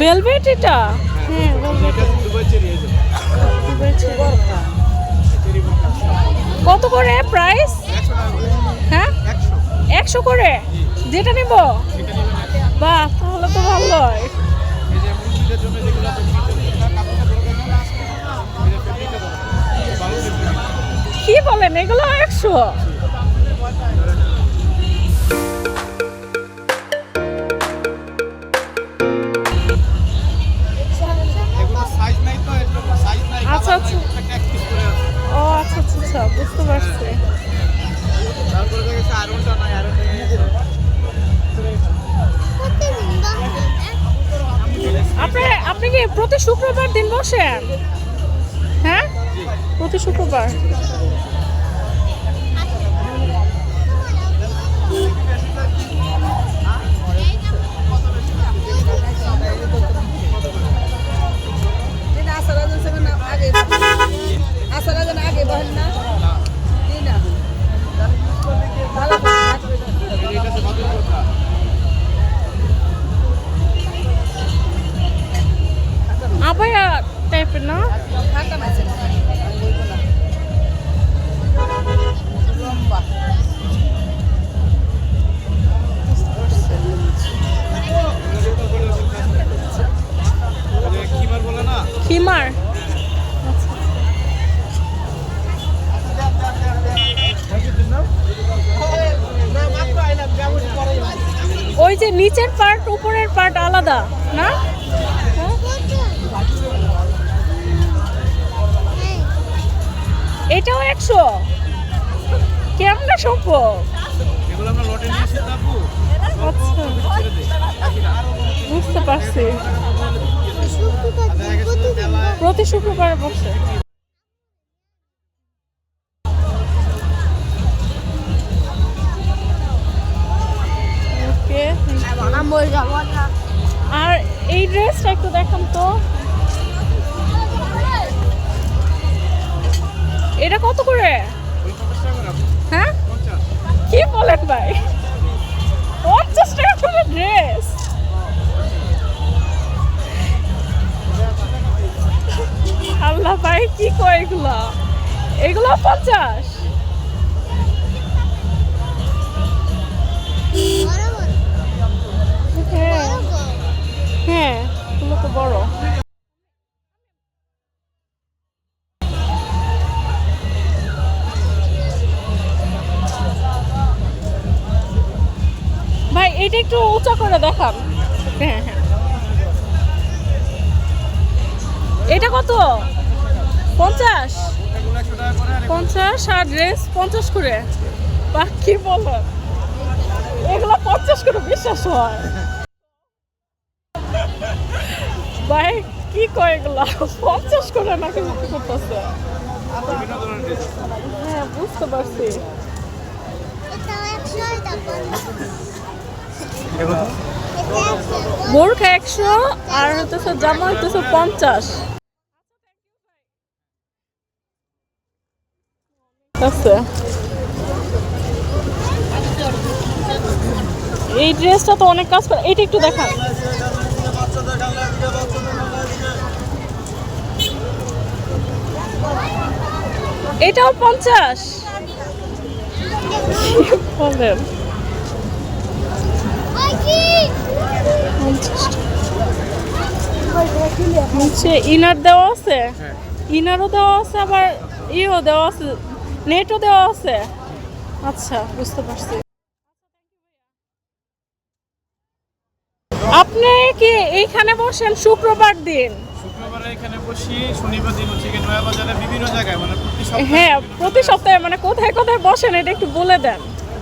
Velvet এটা? হ্যাঁ। কত করে প্রাইস একশো হ্যাঁ? একশো একশো করে? যেটা নিব? বাহ তাহলে তো ভালোই এই যে মুরগিদের জন্য আচ্ছা, আচ্ছা। ও আচ্ছা আচ্ছা আচ্ছা বুঝতে পারছি। আপনি আপনি কি প্রতি শুক্রবার দিন বসেন? হ্যাঁ? প্রতি শুক্রবার? আবায়া টাইপের না খিমার ওই যে নিচের পার্ট উপরের পার্ট আলাদা না? এটাও একশো। কেমনে সম্ভব আচ্ছা। বুঝতে পারছি। প্রতি শুক্রবারে বসে। আর এই ড্রেসটা একটু দেখান তো। এটা কত করে? হ্যাঁ? কি বলেন ভাই? পঞ্চাশ টাকা করে ড্রেস আল্লাহ ভাই, কি কয় এগুলা? এগুলো পঞ্চাশ? এটা একটু উঁচা করে দেখান। হ্যাঁ হ্যাঁ। এটা কত? পঞ্চাশ? পঞ্চাশ আর ড্রেস পঞ্চাশ করে। বাহ কি বলেন এগুলো পঞ্চাশ করে বিশ্বাস হয়। ভাই কি কয় এগুলা? পঞ্চাশ করে নাকি বিক্রি করতেছে? হ্যাঁ বুঝতে পারছি। বোরখা একশো আর হচ্ছে জামা হইতেছে পঞ্চাশ। আছে। এই ড্রেসটা তো অনেক কাজ করে। এইটা একটু দেখান। এটাও পঞ্চাশ। বলেন হচ্ছে ইনার দেওয়া আছে? হ্যাঁ। ইনারও দেওয়া আছে আবার ইও দেওয়া আছে নেটও দেওয়া আছে। আচ্ছা বুঝতে পারছি। আপনি কি এইখানে বসেন শুক্রবার দিন? শুক্রবারে এখানে বসি শনিবার দিন হচ্ছে গিয়ে নয়া বাজারে বিভিন্ন জায়গায় মানে প্রতি সপ্তাহে হ্যাঁ প্রতি সপ্তাহে মানে কোথায় কোথায় বসেন এটা একটু বলে দেন।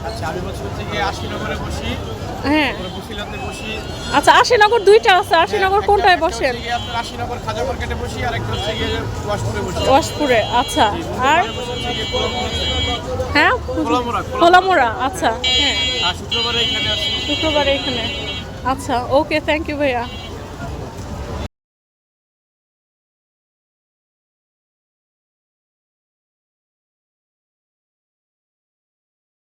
আচ্ছা আমি বলছি হচ্ছে গিয়ে আশিনগরে বসি হ্যাঁ। আচ্ছা আশিনগর দুইটা আছে আশিনগর কোনটায় বসেন? ওয়াশপুরে আচ্ছা। আর। হ্যাঁ? খোলামোড়া, আচ্ছা হ্যাঁ। শুক্রবার এখানে আচ্ছা ওকে থ্যাংক ইউ ভাইয়া।